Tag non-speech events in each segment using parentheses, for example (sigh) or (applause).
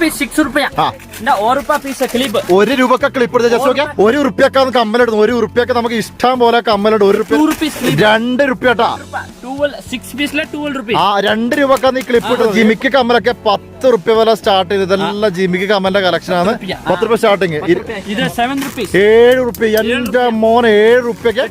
Piece six റുപ്യ. ഒരു റുപ്യ പീസ് ക്ലിപ്പ് ഒരു രൂപക്ക് ക്ലിപ്പ് എടുത്ത് ജസ്റ്റ് ഒരു ഉറുപ്പ്യൊക്കെ ഇടുന്നു ഒരു ഉറുപ്പ്യൊക്കെ നമുക്ക് ഇഷ്ടം പോലെ കമ്മലിടും ഒരു റുപ്യ രണ്ട് റുപ്യട്ടാ ആ രണ്ട് രൂപക്കാണ് ഈ ക്ലിപ്പ് ഇട്ടത്. ജിമിക്ക് കമ്മലൊക്കെ പത്ത് റുപ്യ വില സ്റ്റാർട്ട് ചെയ്ത് ഇതെല്ലാം ജിമിക്ക് കമ്മലിന്റെ കളക്ഷൻ ആണ്. റുപ്യ. പത്ത് റുപ്യ സ്റ്റാർട്ടിങ് ഏഴ് റുപ്യ. എന്റെ മോൻ ഏഴ് റുപ്യക്ക്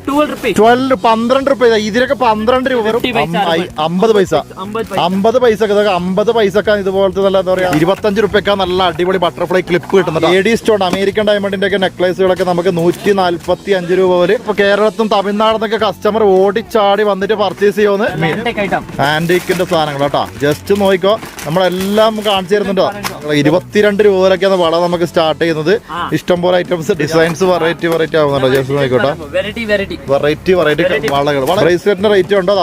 ട്വൽവ് പന്ത്രണ്ട് റുപ്യ. ഇതിനൊക്കെ പന്ത്രണ്ട് രൂപ വരും. 50 പൈസ, അം- ഐ- അമ്പത് പൈസ. അമ്പത് പൈസ. അമ്പത് പൈസ ഇതൊക്കെ അമ്പത് പൈസക്ക് ഇതുപോലത്തെ എന്താ പറയാ ഇരുപത്തഞ്ച് റുപ്യക്ക നല്ല അടിപൊളി ബട്ടർഫ്ലൈ ക്ലിപ്പ് കിട്ടുന്നുണ്ട് എ ഡി സ്റ്റോൺ അമേരിക്കൻ ഡയമണ്ടിന്റെ ഒക്കെ നെക്ലേസുകളൊക്കെ നമുക്ക് നൂറ്റി നാല്പത്തി അഞ്ച് രൂപ പോലെ. ഇപ്പൊ കേരളത്തും തമിഴ്നാടിന്നൊക്കെ കസ്റ്റമർ ഓടിച്ചാടി വന്നിട്ട് പർച്ചേസ് ചെയ്യുമെന്ന് ആന്റീക്കിന്റെ സാധനങ്ങൾ കേട്ടോ ജസ്റ്റ് നോക്കിക്കോ. നമ്മളെല്ലാം കാണിച്ചു തരുന്നുണ്ടോ? ഇരുപത്തിരണ്ട് രൂപ വരെയൊക്കെയാണ് വള നമുക്ക് സ്റ്റാർട്ട് ചെയ്യുന്നത്. ഇഷ്ടംപോലെ ഐറ്റംസ് ഡിസൈൻസ് വെറൈറ്റി വെറൈറ്റി ആവുന്നുണ്ടോ? ജസ്റ്റ് നോക്കിക്കോട്ടെ വെറൈറ്റി വെറൈറ്റി വെറൈറ്റി വെറൈറ്റി വളകൾ. ബ്രേസ്ലെറ്റിന്റെ റേറ്റ് ഉണ്ടോ?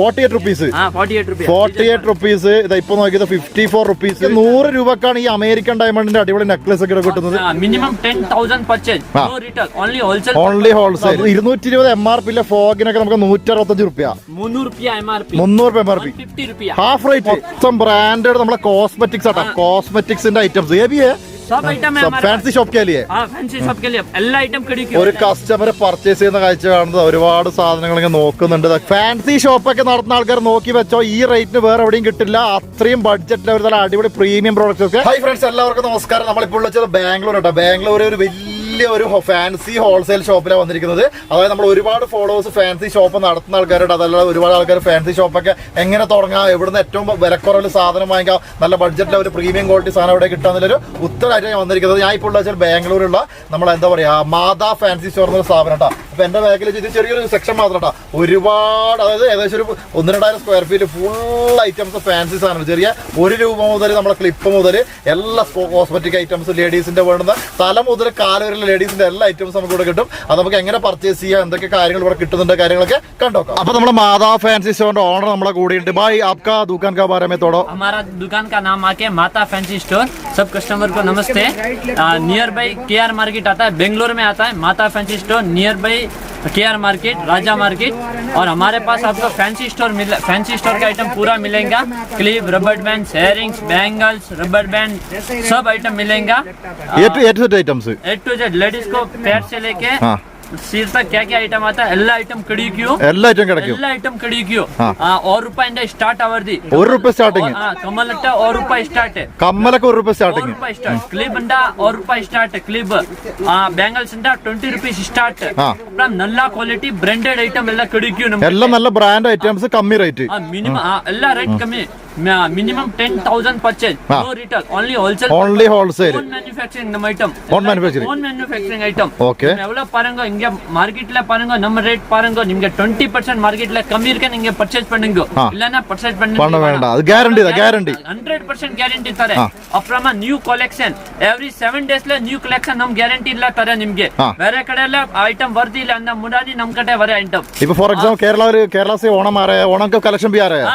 ഫോർട്ടി എയ്റ്റ് റുപ്പീസ് ആ ഫോർട്ടി എയ്റ്റ് റുപ്പീസ് ഇതാ ഇപ്പൊ നോക്കിയത് ഫിഫ്റ്റി ഫോർ റുപ്പീസ് നൂറ് രൂപക്കാണ് ഈ അമേരിക്കൻ ഡയമണ്ടിന്റെ അടിപൊളി നെക്ലസ് ഒക്കെ കിട്ടുന്നത്. Minimum ten thousand purchase no retail only wholesale ഇരുന്നൂറ്റി ഇരുപത് എം ആർ പിയിലെ ഫോഗിനൊക്കെ നമുക്ക് നൂറ്റി അറുപത്തഞ്ച് റുപ്യ മുന്നൂറ് M R P half rate മൊത്തം ബ്രാൻഡഡ് നമ്മുടെ കോസ്മെറ്റിക്സ് ആട്ടോ. കോസ്മെറ്റിക്സിന്റെ ഐറ്റംസ് ഏ ബി सब आइटम है हमारे ഫാൻസി ഷോപ്പ് के लिए हाँ फैंसी सब के लिए എല്ലാ ഐറ്റം കിടിക്കും ഒരു കസ്റ്റമർ പർച്ചേസ് ചെയ്യുന്ന കാഴ്ച കാണുന്നത് ഒരുപാട് സാധനങ്ങൾ ഇങ്ങനെ നോക്കുന്നുണ്ട് ഫാൻസി ഷോപ്പൊക്കെ നടത്തുന്ന ആൾക്കാർ നോക്കി വെച്ചോ ഈ റേറ്റിന് വേറെ എവിടെയും കിട്ടില്ല അത്രയും ബഡ്ജറ്റിൽ ഒരു നല്ല അടിപൊളി പ്രീമിയം പ്രോഡക്റ്റ്സ് ഒക്കെ ഹൈ ഫ്രണ്ട്സ് എല്ലാവർക്കും നമസ്കാരം നമ്മളിപ്പോൾ വിളിച്ചത് ബാംഗ്ലൂർ കേട്ടോ ബാംഗ്ലൂർ ഒരു വലിയ ഒരു ഫാൻസി ഹോൾസെയിൽ ഷോപ്പിലാണ് വന്നിരിക്കുന്നത്. അതായത് നമ്മൾ ഒരുപാട് ഫോളോവേഴ്സ് ഫാൻസി ഷോപ്പ് നടത്തുന്ന ആൾക്കാരുണ്ട്. അതല്ലാതെ ഒരുപാട് ആൾക്കാർ ഫാൻസി ഷോപ്പൊക്കെ എങ്ങനെ തുടങ്ങാം എവിടുന്ന് ഏറ്റവും വിലക്കുറവിൽ സാധനം വാങ്ങിക്കാം നല്ല ബഡ്ജറ്റിൽ ഒരു പ്രീമിയം ക്വാളിറ്റി സാധനം എവിടെ കിട്ടാന്നുള്ളൊരു ഉത്തരമായിട്ട് ഞാൻ വന്നിരിക്കുന്നത്. ഞാൻ ഇപ്പോൾ വെച്ചാൽ ബാംഗ്ലൂരുള്ള നമ്മൾ എന്താ പറയുക മാതാ ഫാൻസി സ്റ്റോർ എന്നൊരു സ്ഥാപനം കേട്ടോ അപ്പൊ എന്റെ ബാഗിൽ ഇത് ചെറിയൊരു സെക്ഷൻ മാത്രം കേട്ടോ ഒരുപാട് അതായത് ഏകദേശം ഒരു ഒന്ന് രണ്ടായിരം square feet full items fancy സാധനം ചെറിയ ഒരു രൂപ മുതൽ നമ്മളെ ക്ലിപ്പ് മുതൽ എല്ലാ കോസ്മെറ്റിക് ഐറ്റംസ് ലേഡീസിന്റെ വേണ്ടുന്ന തല മുതൽ കാല് വരെയുള്ള ലേഡീസിന്റെ എല്ലാ ഐറ്റംസ് നമുക്ക് ഇവിടെ കിട്ടും അത് നമുക്ക് എങ്ങനെ പർച്ചേസ് ചെയ്യാം എന്തൊക്കെ കാര്യങ്ങൾ ഇവിടെ കിട്ടുന്നുണ്ട് കാര്യങ്ങളൊക്കെ കണ്ടോക്കാം അപ്പൊ നമ്മുടെ മാതാ ഫാൻസി സ്റ്റോറിന്റെ ഓണർ നമ്മളെ കൂടിയുണ്ട് ബായ് ആപ്കാ ദുക്കാൻ കാ ബാരെ में തോടോ हमारा दुकान का नाम आके माता फैंसी स्टोर सब कस्टमर को नमस्ते near by K R market आता है बेंगलोर में आता है माता fancy store near by K R market Raja market और हमारे पास आपको फैंसी स्टोर मिल फैंसी स्टोर का आइटम पूरा मिलेगा। Clip rubber band earrings bangles rubber band सब आइटम मिलेगा। A to Z to Z ladies को पैर से लेके हाँ। ಸೀರ್ತ ಕ್ಯಾಕೆ ಐಟಮ್ ಆತ ಎಲ್ಲ ಐಟಮ್ ಕಡಿಕ್ಯೂ ಎಲ್ಲ ಐಟಮ್ ಕಡಿಕ್ಯೂ ಎಲ್ಲ ಐಟಮ್ ಕಡಿಕ್ಯೂ ಅವ್ರ ರೂಪಾಯಿಂದ ಸ್ಟಾರ್ಟ್ ಅವರ್ದಿ ഒരു റുപ്യ സ്റ്റാർട്ടിങ് ಕಮಲಟ್ಟ ಅವ್ರ ರೂಪಾಯಿ ಸ್ಟಾರ್ಟ್ കമ്മലൊക്കെ ഒരു റുപ്യ ಅವ್ರ സ്റ്റാർട്ടിങ് ರೂಪಾಯಿ ಸ್ಟಾರ್ಟ್ ಕ್ಲಿಬ್ ಅಂಡ ಅವ್ರ ರೂಪಾಯಿ start clip bangles and twenty rupees start ಹಾ. ಮೇಡಮ್ ನಲ್ಲ ಕ್ವಾಲಿಟಿ ಬ್ರಾಂಡೆಡ್ ಐಟಮ್ ಎಲ್ಲ ಕಡಿಕ್ಯೂ ನಮ್ಗೆ എല്ലാം നല്ല ബ്രാൻഡ് ഐറ്റംസ് കമ്മി റേറ്റ് മിനിമം ಎಲ್ಲ ರೇಟ್ ಕಮ್ಮಿ minimum 10,000 purchase. Ah. No retail, only wholesale. Only wholesale. Own manufacturing item. Own manufacturing. Own manufacturing item. Okay. எவ்வளோ பாருங்க இங்க மார்க்கெட்ல பாருங்க நம்ம ரேட் பாருங்க நீங்க 20% மார்க்கெட்ல கம்மி இருக்க நீங்க பர்ச்சேஸ் பண்ணுங்க இல்லனா பர்ச்சேஸ் பண்ண பண்ண வேண்டாம் அது கேரண்டி தான் கேரண்டி 100% கேரண்டி தரே ಅಪ್ರಮ ನ್ಯೂ ಕಲೆಕ್ಷನ್ ಎವ್ರಿ 7 ಡೇಸ್ ಲ ನ್ಯೂ ಕಲೆಕ್ಷನ್ ನಮ್ ಗ್ಯಾರಂಟಿ ಇಲ್ಲ ತರ ನಿಮಗೆ ಬೇರೆ ಕಡೆ ಎಲ್ಲ ಐಟಮ್ ವರ್ದಿ ಇಲ್ಲ ಅಂದ ಮುಡಾನಿ ನಮ್ ಕಡೆ ವರೆ ಐಟಮ್ ಇಪ್ಪ ಫಾರ್ ಎಕ್ಸಾಂಪಲ್ ಕೇರಳ ಕೇರಳ ಸೇ ಓಣಂ ಆ ರಹಾ ಓಣಂ ಕಾ ಕಲೆಕ್ಷನ್ ಭಿ ಆ ರಹಾ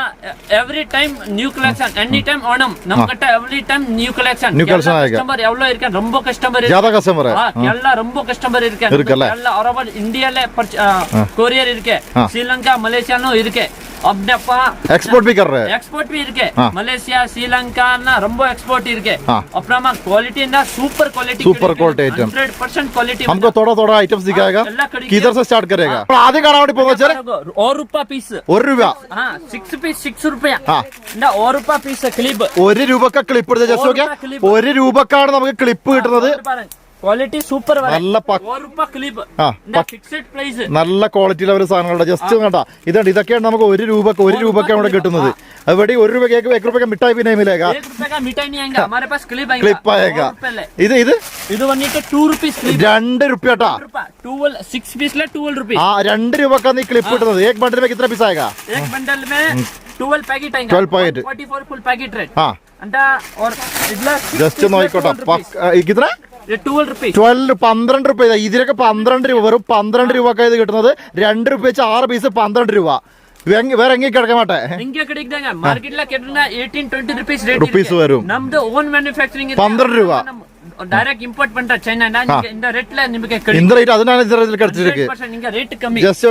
every time new collection any time annum. நம்ம கிட்ட every time new collection new collection customer எவ்வளவு இருக்கேன்? ரொம்ப கஸ்டமர் ஜாதா கஸ்டமர் எல்லா ரொம்ப கஸ்டமர் இருக்கேன். எல்லா அரபர் இந்தியால கொரியர் இருக்கு. ஸ்ரீலங்கா மலேசியாலும் இருக்கு. அப்டப்பா எக்ஸ்போர்ட் பீ கர் எக்ஸ்போர்ட் பீ இருக்கு மலேசியா ஸ்ரீலங்கா ரொம்ப எக்ஸ்போர்ட் இருக்கு அப்புறமா குவாலிட்டி ना super quality super quality item 100% quality हमको थोड़ा थोड़ा आइटम्स दिखाएगा किधर से स्टार्ट करेगा आधे कारावड़ी पोंगा सर और रुपया पीस और रुपया हां 6 पीस 6 रुपया हां ना और रुपया पीस क्लिप 1 രൂപക്ക ക്ലിപ്പ് എടുത്ത ജസ്റ്റ് നോക്കിയാൽ ഒരു രൂപക്കാണ് നമുക്ക് ക്ലിപ്പ് കിട്ടുന്നത് ക്വാളിറ്റി സൂപ്പർ നല്ല ക്ലിപ്പ് നല്ല ക്വാളിറ്റിയിൽ അവർ സാധനങ്ങളുടെ ജസ്റ്റ് കണ്ടാ. ഇതാണ് ഇതൊക്കെയാണ് നമുക്ക് ഒരു രൂപ ഒരു രൂപക്ക് അവിടെ കിട്ടുന്നത്. അവിടെ ഒരു രൂപ കേക്ക് എക് രൂപ മിഠായി പിന്നെ ക്ലിപ്പ് ആയേക്കാ ഇത് ഇത്? ഇത് വന്നിട്ട് ടൂ റുപ്പീസ് രണ്ട് റുപ്യട്ടാ സിക്സ് പീസിലെ ട്വൽവ് റുപ്പീസ് ആ രണ്ട് രൂപക്കാ നീ ക്ലിപ്പ് കിട്ടുന്നത് ഏക് ബണ്ടിൽ ഇത്ര പീസ് ആയേക്കാ ഏക് ബണ്ടിൽ മേ ട്വൽവ് और जस्ट ട്വൽവ് പന്ത്രണ്ട് രൂപ ഇതിലൊക്കെ പന്ത്രണ്ട് രൂപ വെറും പന്ത്രണ്ട് രൂപ ഒക്കെ ഇത് കിട്ടുന്നത്. രണ്ട് രൂപ വെച്ച് ആറ് പീസ് പന്ത്രണ്ട് രൂപ. വേറെ எங்க கிடைக்க റുപ്പീസ് വരും. പന്ത്രണ്ട് 18 20 12 rate just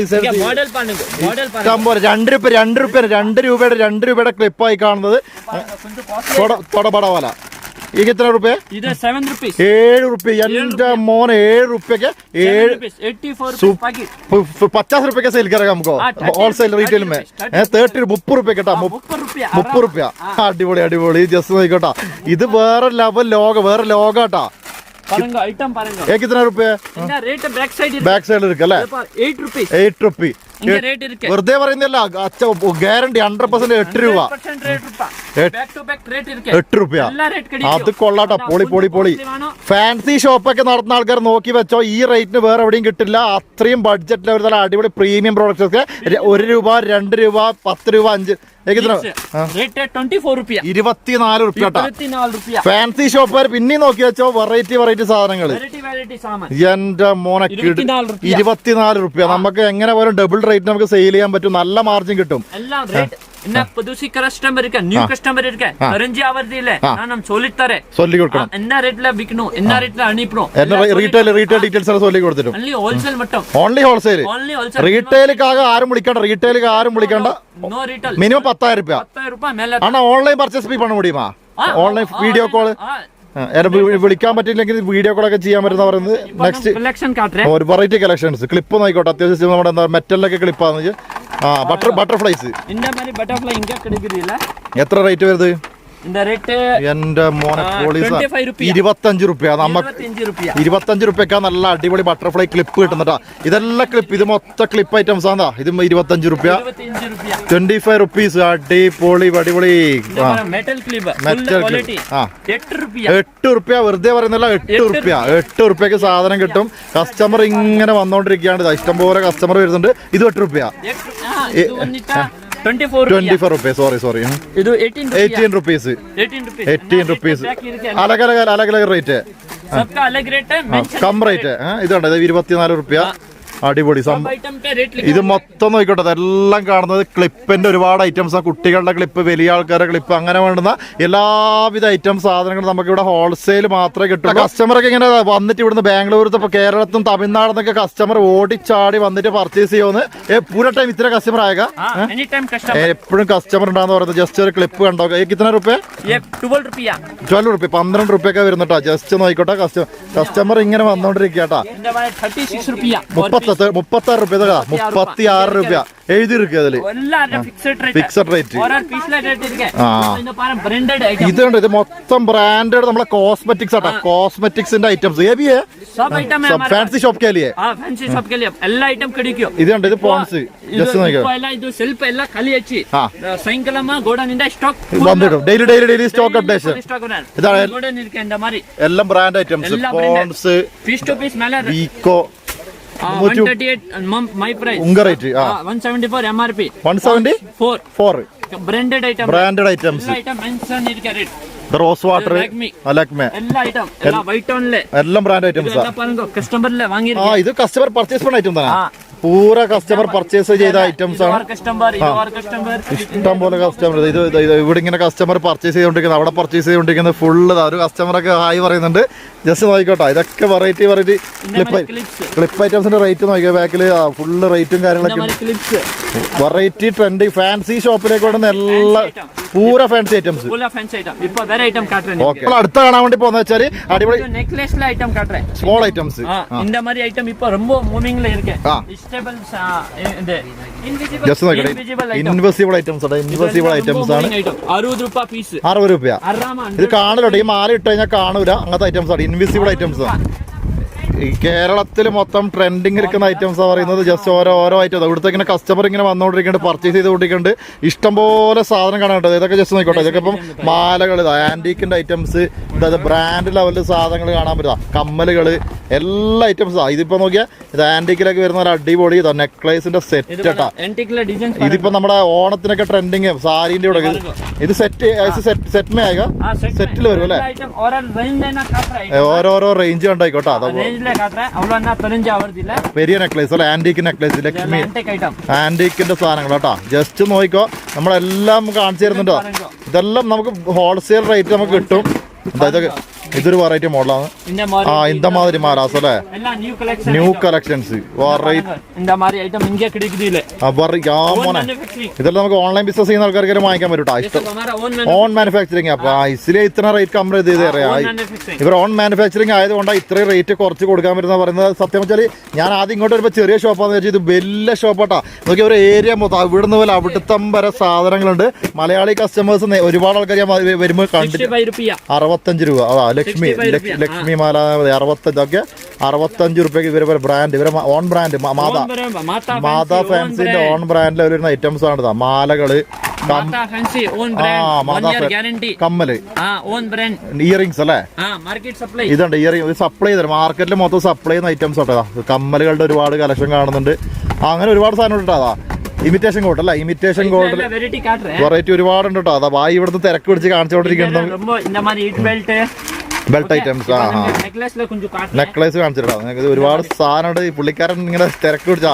design model model 2 രൂപ 2 രൂപ 2 രൂപയുടെ 2 രൂപയുടെ ക്ലിപ്പ് ആയി കാണുന്നത്. കൊട കൊട തൊടപട പോലെ ഈ എത്ര രൂപ இது 7 rupees ഏഴ് റുപ്യ എന്റെ മോനെ ഏഴ് റുപ്യക്ക് 7 ഏഴ് rupees 84 സു- rupees packet ഫ- ഫ- പച്ചാസ് റുപ്യക്ക് സെയിൽ കറക്കാം നമുക്കോ ആ, 30 ഹോൾസെയിൽ റീറ്റെയിൽ മേ rupees, ഏഹ് തേർട്ടി മുപ്പത് റുപ്യ കേട്ടാ ஆ, 30 rupees മുപ്പത് റുപ്യ അടിപൊളി അടിപൊളി ജസ്റ്റ് നോക്കിക്കോട്ടാ ഇത് വേറെ ലെവൽ ലോക വേറെ ലോകാട്ടാ பாருங்க ஐட்டம் பாருங்க ഏക്ക് ഇത്ര റുപ്യ இந்த ரேட் பேக் சைடு இருக்கு ബാക്ക് സൈഡിൽ ഇരിക്കും അല്ലേ 8 rupees എയ്റ്റ് റുപ്പി இங்க ரேட் இருக்கு വെറുതെ പറയുന്നില്ല ഗ്യാരണ്ടി ഹൺഡ്രഡ് പെർസെന്റ് എട്ട് രൂപ. എട്ട് രൂപ. അത് കൊള്ളാട്ടോ. പൊളി പൊളി പൊളി. ഫാൻസി ഷോപ്പൊക്കെ നടത്തുന്ന ആൾക്കാർ നോക്കി വെച്ചോ ഈ റേറ്റിന് വേറെ എവിടെയും കിട്ടില്ല. അത്രയും ബഡ്ജറ്റിൽ ഒരു തല അടിപൊളി പ്രീമിയം പ്രോഡക്റ്റ്സ് ഒക്കെ. ഒരു രൂപ രണ്ട് രൂപ പത്ത് രൂപ അഞ്ച് ഇരുപത്തിനാല് റുപ്യ ഫാൻസി ഷോപ്പുകാർ പിന്നെയും നോക്കി വെച്ചോ വെറൈറ്റി വെറൈറ്റി സാധനങ്ങൾ. എന്റെ മോനെ ഇരുപത്തിനാല് റുപ്യ നമുക്ക് എങ്ങനെ പോലും ഡബിൾ റേറ്റ് നമുക്ക് സെയിൽ ചെയ്യാൻ പറ്റും. നല്ല മാർജിൻ കിട്ടും. Details only wholesale only only റീറ്റെയിലേക്ക് ആരും വിളിക്കണ്ട റീറ്റെയിലേക്ക് ആരും വിളിക്കണ്ട. മിനിമം 10000 രൂപ 10000 രൂപ മേലെ ഓൺലൈൻ പർച്ചേസ് പണം മുടിയുമാ ഓൺലൈൻ വീഡിയോ കോൾ വിളിക്കാൻ പറ്റില്ലെങ്കിൽ വീഡിയോ കോളൊക്കെ ചെയ്യാൻ പറ്റുന്ന പറയുന്നത് നെക്സ്റ്റ് ഒരു വെറൈറ്റി കളക്ഷൻസ് ക്ലിപ്പ് നോക്കോട്ടെ അത്യാവശ്യം നമ്മുടെ എന്താ മെറ്റലിലൊക്കെ ക്ലിപ്പാന്ന് വെച്ചാൽ ബട്ടർ ബട്ടർഫ്ലൈസ് എത്ര റേറ്റ് വരുന്നത്? എന്റെ മോനെ ഇരുപത്തഞ്ച് റുപ്യ നമുക്ക് ഇരുപത്തഞ്ച് റുപ്യക്ക നല്ല അടിപൊളി ബട്ടർഫ്ലൈ ക്ലിപ്പ് കിട്ടുന്നട്ടാ. ഇതെല്ലാം ക്ലിപ്പ് ഇത് മൊത്തം ക്ലിപ്പ് ഐറ്റംസ് ആണോ ഇത് ഇരുപത്തഞ്ച് റുപ്യ ട്വന്റി ഫൈവ് റുപ്പീസ് അടിപൊളി അടിപൊളി. മെറ്റൽ ക്ലിപ്പ് എട്ട് റുപ്യ വെറുതെ പറയുന്നില്ല എട്ട് റുപ്യ എട്ട് റുപ്യക്ക് സാധനം കിട്ടും. കസ്റ്റമർ ഇങ്ങനെ വന്നോണ്ടിരിക്കുകയാണ്. ഇഷ്ടംപോലെ കസ്റ്റമർ വരുന്നുണ്ട്. ഇത് എട്ട് റുപ്യ അലഗ് അലഗ് അലഗ് റേറ്റ് കം റേറ്റ് ഇതുണ്ട് ഇരുപത്തിനാല് റുപ്യ. അടിപൊളി. ഇത് മൊത്തം നോക്കിക്കോട്ടെ അതെല്ലാം കാണുന്നത് ക്ലിപ്പിന്റെ ഒരുപാട് ഐറ്റംസ് കുട്ടികളുടെ ക്ലിപ്പ് വലിയ ആൾക്കാരുടെ ക്ലിപ്പ് അങ്ങനെ വേണ്ടുന്ന എല്ലാവിധ ഐറ്റം സാധനങ്ങളും നമുക്ക് ഇവിടെ ഹോൾസെയിൽ മാത്രമേ കിട്ടൂ കസ്റ്റമറൊക്കെ ഇങ്ങനെ വന്നിട്ട് ഇവിടുന്ന് ബാംഗ്ലൂരത്ത് ഇപ്പൊ കേരളത്തും തമിഴ്നാടെന്നൊക്കെ കസ്റ്റമർ ഓടിച്ചാടി വന്നിട്ട് പർച്ചേസ് ചെയ്യുമെന്ന്. പൂര ടൈം ഇത്ര കസ്റ്റമർ ആയക എപ്പോഴും കസ്റ്റമർ ഉണ്ടാന്ന് പറയുന്നത് ജസ്റ്റ് ഒരു ക്ലിപ്പ് കണ്ടോ? കിത്തന റുപ്യ? ട്വൽവ് റുപ്പി പന്ത്രണ്ട് റുപ്യ ഒക്കെ വരുന്നട്ടാ. ജസ്റ്റ് നോക്കിക്കോട്ടെ കസ്റ്റമർ കസ്റ്റമർ ഇങ്ങനെ വന്നോണ്ടിരിക്കട്ടാ മുപ്പത്തി മുപ്പത്തി മുപ്പത്തി ആറ് റുപ്യ. മുപ്പത്തി ആറ് രൂപ എഴുതി അതിൽ. ഫിക്സഡ് റേറ്റ് ആ. ഇതുണ്ട് ഇത് മൊത്തം ബ്രാൻഡഡ് നമ്മളെ കോസ്മെറ്റിക്സ് ആട്ടോ. കോസ്മെറ്റിക്സിന്റെ ഐറ്റംസ് ഫാൻസി ഷോപ്പ് കേലിയെ ഐറ്റം ഇതുണ്ട് ഇത് പോൺസ് ಸ್ವಲ್ಪ daily daily daily stock updation ഇതാണ് എല്ലാം brand items Pond's piece two piece മേലെ ഉങ്ക rate one seventy four M R P one seventy four four item branded items rose water Lakme എല്ലാം brand items കസ്റ്റമറിലെ വാങ്ങി ഇത് customer purchase പണ item തന്നെ. പൂര customer purchase ചെയ്ത ഐറ്റംസ് ആണ് customer ഇത് ഓർ കസ്റ്റമർ ഇഷ്ടം പോലെ കസ്റ്റമർ ഇത് ഇത് ഇത് ഇവിടെ ഇങ്ങനെ കസ്റ്റമർ പർച്ചേസ് ചെയ്തുകൊണ്ടിരിക്കുന്നത് അവിടെ പർച്ചേസ് ചെയ്തുകൊണ്ടിരിക്കുന്നത് ഫുള്ള് ഒരു കസ്റ്റമറൊക്കെ ഹായ് പറയുന്നുണ്ട് ജസ്റ്റ് നോക്കിക്കോട്ടെ ഇതൊക്കെ variety variety clip clips clip ഐറ്റംസിന്റെ rate നോക്കിയോ ബാക്കിൽ ഫുള്ള് റേറ്റും இந்த കാര്യങ്ങളൊക്കെ மாதிரி கிளிப்ஸ் വെറൈറ്റി ട്രെൻഡ് ഫാൻസി ഷോപ്പിലേക്ക് വേണ്ടുന്ന എല്ലാ പൂര ഫാൻസി ഐറ്റംസ് ஃபுல்லா ஃபேன்சி ஐட்டம் இப்போ வேற ஐட்டம் காட்டுறேன் ഓക്കെ നമ്മൾ അടുത്ത കാണാൻ വേണ്ടി പോകുന്ന വെച്ചാൽ അടിപൊളി நெக்லஸ்ல ஐட்டம் காட்டுறேன் സ്മോൾ ഐറ്റംസ് ஆ, இந்த மாதிரி ஐட்டம் இப்போ ரொம்ப மூவிங்ல இருக்கு vegetables invisible items invisible items ആണ്. അറുപത് രൂപ പീസ് അറുപത് രൂപ ഇത് കാണൂലോ ഈ മാല ഇട്ട് കഴിഞ്ഞാൽ കാണൂല. അങ്ങനത്തെ ഐറ്റംസ് ആണ്. ഇൻവെസിബിൾ ഐറ്റംസ് ആണ്. ഈ കേരളത്തിൽ മൊത്തം ട്രെൻഡിങ് ഇരിക്കുന്ന ഐറ്റംസ് പറയുന്നത് ജസ്റ്റ് ഓരോ ഓരോ ഐറ്റം ഇവിടുത്തെ ഇങ്ങനെ കസ്റ്റമർ ഇങ്ങനെ വന്നുകൊണ്ടിരിക്കുന്നുണ്ട് പർച്ചേസ് ചെയ്തുകൊണ്ടിരിക്കുന്നുണ്ട്. ഇഷ്ടംപോലെ സാധനം കാണാനുണ്ട് ഇതൊക്കെ ജസ്റ്റ് നോക്കട്ടെ ഇതൊക്കെ ഇപ്പം മാലകൾ ആന്റീക്കിന്റെ ഐറ്റംസ് അതായത് ബ്രാൻഡ് ലെവലിൽ സാധനങ്ങൾ കാണാൻ പറ്റുക കമ്മലുകൾ എല്ലാ ഐറ്റംസാണ് ഇതിപ്പോൾ നോക്കിയാൽ ഇത് ആന്റീക്കിലൊക്കെ വരുന്ന ഒരു അടിപൊളി ഇതാ നെക്ലേസിന്റെ സെറ്റ് കേട്ടാ. ഇതിപ്പോൾ നമ്മുടെ ഓണത്തിനൊക്കെ ട്രെൻഡിങ് സാരീന്റെ കൂടെ ഇത് സെറ്റ് സെറ്റ് സെറ്റ് മേ ആയിക സെറ്റിൽ വരും അല്ലേ? ഓരോരോ റേഞ്ച് ഉണ്ടായിക്കോട്ടെ. അതൊക്കെ പെരിയ നെക്ലേസ് അല്ലെ ആന്റീക്ക് നെക്ലേസ് ലക്ഷ്മി ആന്റീക്കിന്റെ സാധനങ്ങൾ കേട്ടോ. ജസ്റ്റ് നോക്കിക്കോ നമ്മളെല്ലാം കാണിച്ചു തരുന്നുണ്ടോ. ഇതെല്ലാം നമുക്ക് ഹോൾസെയിൽ റേറ്റ് നമുക്ക് കിട്ടും. ഇതൊരു വെറൈറ്റി മോഡലാണ് ആ ഇന്ത മാതിരി മാലാസ് അല്ലേ? ന്യൂ കളക്ഷൻസ് ഇതെല്ലാം നമുക്ക് ഓൺലൈൻ ബിസിനസ് ചെയ്യുന്ന ആൾക്കാർക്ക് വാങ്ങിക്കാൻ പറ്റൂട്ടോ. ഇഷ്ടം. ഓൺ മാനുഫാക്ചറിങ് അപ്പൊ ഇസിലെ ഇത്ര റേറ്റ് കമ്പയർ ചെയ്ത് അറിയാം. ഇവർ ഓൺ മാനുഫാക്ചറിങ് ആയതുകൊണ്ട് ഇത്രയും റേറ്റ് കുറച്ച് കൊടുക്കാൻ പറ്റുന്ന പറയുന്നത്. സത്യം വെച്ചാൽ ഞാൻ ആദ്യം ഇങ്ങോട്ട് വരുമ്പോൾ ചെറിയ ഷോപ്പാന്ന് വെച്ചാൽ ഇത് വലിയ ഷോപ്പാട്ടാ നോക്കി ഒരു ഏരിയ മൊത്തം അവിടുന്ന് പോലെ അവിടുത്തെ വരെ സാധനങ്ങളുണ്ട്. മലയാളി കസ്റ്റമേഴ്സ് ഒരുപാട് ആൾക്കാർ ഞാൻ വരുമ്പോൾ കണ്ടിട്ട് അറുപത് അറുപത്തഞ്ച് രൂപ. അതാ ലക്ഷ്മി ലക്ഷ്മി മാല അറുപത്തഞ്ചൊക്കെ അറുപത്തഞ്ച്. രൂപയ്ക്ക് ഇവരെ ബ്രാൻഡ് ഇവരെ ഓൺ ബ്രാൻഡ് മാതാ. മാതാ ഫാൻസിന്റെ ഓൺ ബ്രാൻഡിലെ വരുന്ന ഐറ്റംസ് ആണ് മാലകൾ കമ്മൽ. ഇയറിംഗ്സ് അല്ലേ? ഇതുണ്ട് ഇയറിംഗ് സപ്ലൈ ചെയ്തത് മാർക്കറ്റിൽ മൊത്തം സപ്ലൈ ചെയ്യുന്ന ഐറ്റംസ് ഉണ്ടോ കമ്മലുകളുടെ ഒരുപാട് കലക്ഷൻ കാണുന്നുണ്ട്. അങ്ങനെ ഒരുപാട് സാധനം ഇട്ടാ ഇമിറ്റേഷൻ ഗോൾഡ് അല്ല? ഇമിറ്റേഷൻ ഗോൾഡ് വെറൈറ്റി ഒരുപാടുണ്ട് കേട്ടോ അതാ വായി ഇവിടുന്ന് തിരക്ക് പിടിച്ച് കാണിച്ചുകൊണ്ടിരിക്കുന്നത് ബെൽറ്റ് ഐറ്റംസ് ആ നെക്ലേസ് കാണിച്ചിട്ടാ നിങ്ങൾക്ക് ഒരുപാട് സാധനമുണ്ട്. ഈ പുള്ളിക്കാരൻ ഇങ്ങനെ തിരക്ക് പിടിച്ചാ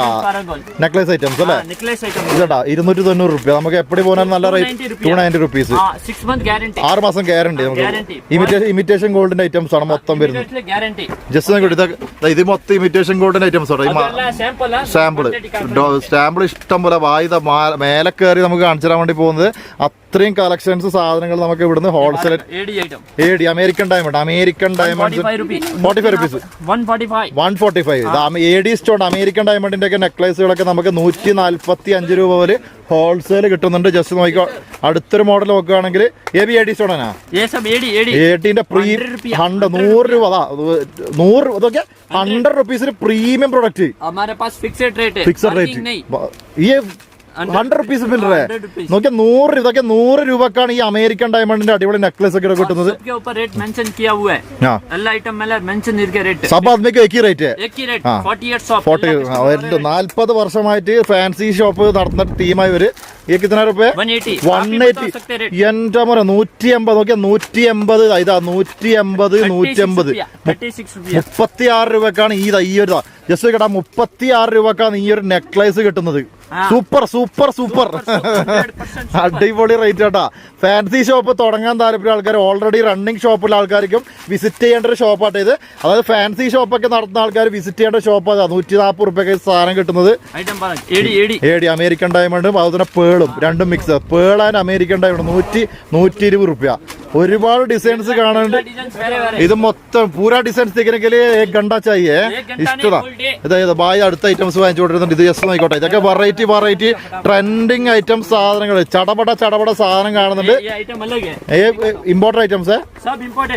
നെക്ലേസ് ഐറ്റംസ് അല്ലേ? ഇതാ ഇരുന്നൂറ്റി തൊണ്ണൂറ് റുപ്യ. നമുക്ക് എപ്പടി പോകാനും നല്ല റേറ്റ് ടു നയന്റി റുപ്പീസ് ആറ് മാസം ഗ്യാരണ്ടി നമുക്ക്. ഇമിറ്റേഷൻ ഗോൾഡിന്റെ ഐറ്റംസ് ആണ് മൊത്തം വരുന്നത്. ജസ്റ്റ് നിങ്ങൾക്ക് ഇത് മൊത്തം ഇമിറ്റേഷൻ ഗോൾഡിന്റെ ഐറ്റംസ് ആണ്. സാമ്പിൾ സാമ്പിൾ ഇഷ്ടം പോലെ വായുത മേലെ കയറി നമുക്ക് കാണിച്ചു തരാൻ വേണ്ടി പോകുന്നത്. ഇത്രയും കളക്ഷൻസ് സാധനങ്ങൾ നമുക്ക് ഇവിടുന്ന് wholesale item. American diamond American diamond forty five rupees one forty five A D stone American ഡയമണ്ടിന്റെ ഒക്കെ നെക്ലേസുകളൊക്കെ നമുക്ക് നൂറ്റി നാൽപ്പത്തി അഞ്ച് രൂപ പോലെ ഹോൾസെയിൽ കിട്ടുന്നുണ്ട്. ജസ്റ്റ് നോക്കി അടുത്തൊരു മോഡൽ നോക്കുകയാണെങ്കിൽ എ ബി എ ഡി സ്റ്റോണാ എടിന്റെ പ്രീ ഹൺഡ്രഡ് നൂറ് രൂപ അതാ. നൂറ് ഇതൊക്കെ ഹൺഡ്രഡ് റുപ്പീസിന് പ്രീമിയം പ്രൊഡക്റ്റ് ഫിക്സഡ് റേറ്റ് ഈ ഹൺഡ്രഡ് റുപ്പീസ് ഫിൽറ്ററേ നോക്കിയ നൂറ് രൂപ ഇതൊക്കെ നൂറ് രൂപക്കാണ് ഈ അമേരിക്കൻ ഡയമണ്ടിന്റെ അടിപൊളി നെക്ലസ് ഒക്കെ കിട്ടുന്നത്. നാല്പത് വർഷമായിട്ട് ഫാൻസി ഷോപ്പ് നടത്തുന്ന ടീമായി ഒരു ഈ കിത്തന നൂറ്റി എൺപത് നോക്കിയാ നൂറ്റി എൺപത് ഇതാ നൂറ്റി എൺപത് നൂറ്റി എൺപത് മുപ്പത്തി ആറ് രൂപക്കാണ് ഈ ഈ ഒരു ജസ്റ്റ് കേട്ടാ മുപ്പത്തി ആറ് രൂപക്കാണ് ഈ ഒരു നെക്ലൈസ് കിട്ടുന്നത്. Super super super. (laughs) അടിപൊളി റേറ്റ് കേട്ടാ. ഫാൻസി ഷോപ്പ് തുടങ്ങാൻ താല്പര്യം ആൾക്കാർ ഓൾറെഡി റണ്ണിങ് ഷോപ്പുള്ള ആൾക്കാർക്കും വിസിറ്റ് ചെയ്യേണ്ട ഒരു ഷോപ്പാട്ട് ഇത്. അതായത് ഫാൻസി ഷോപ്പൊക്കെ നടത്തുന്ന ആൾക്കാർ വിസിറ്റ് ചെയ്യേണ്ട ഷോപ്പ് അതാ. നൂറ്റി നാൽപ്പത് റുപ്യൊക്കെ സാധനം കിട്ടുന്നത്. ഏടി അമേരിക്കൻ ഡയമണ്ടും അതുപോലെ പേളും രണ്ടും mix pearl and American diamond നൂറ്റി നൂറ്റി ഇരുപത് റുപ്യ. ഒരുപാട് ഡിസൈൻസ് കാണാനുണ്ട്. ഇത് മൊത്തം പൂരാ ഡിസൈൻസ് തേക്കണെങ്കിൽ ഗണ്ട ചായേ. ഇഷ്ടടാ ഇതായത് ബായ് അടുത്ത ഐറ്റംസ് വാങ്ങിച്ചു കൊണ്ടിരുന്നുണ്ട് ഇത് ജസ്റ്റ് നോക്കോട്ടെ ഇതൊക്കെ വെറൈറ്റി വെറൈറ്റി ട്രെൻഡിങ് ഐറ്റം സാധനങ്ങൾ. ചടപട ചടപട സാധനം കാണുന്നുണ്ട്. ഇമ്പോർട്ടഡ് ഐറ്റംസ്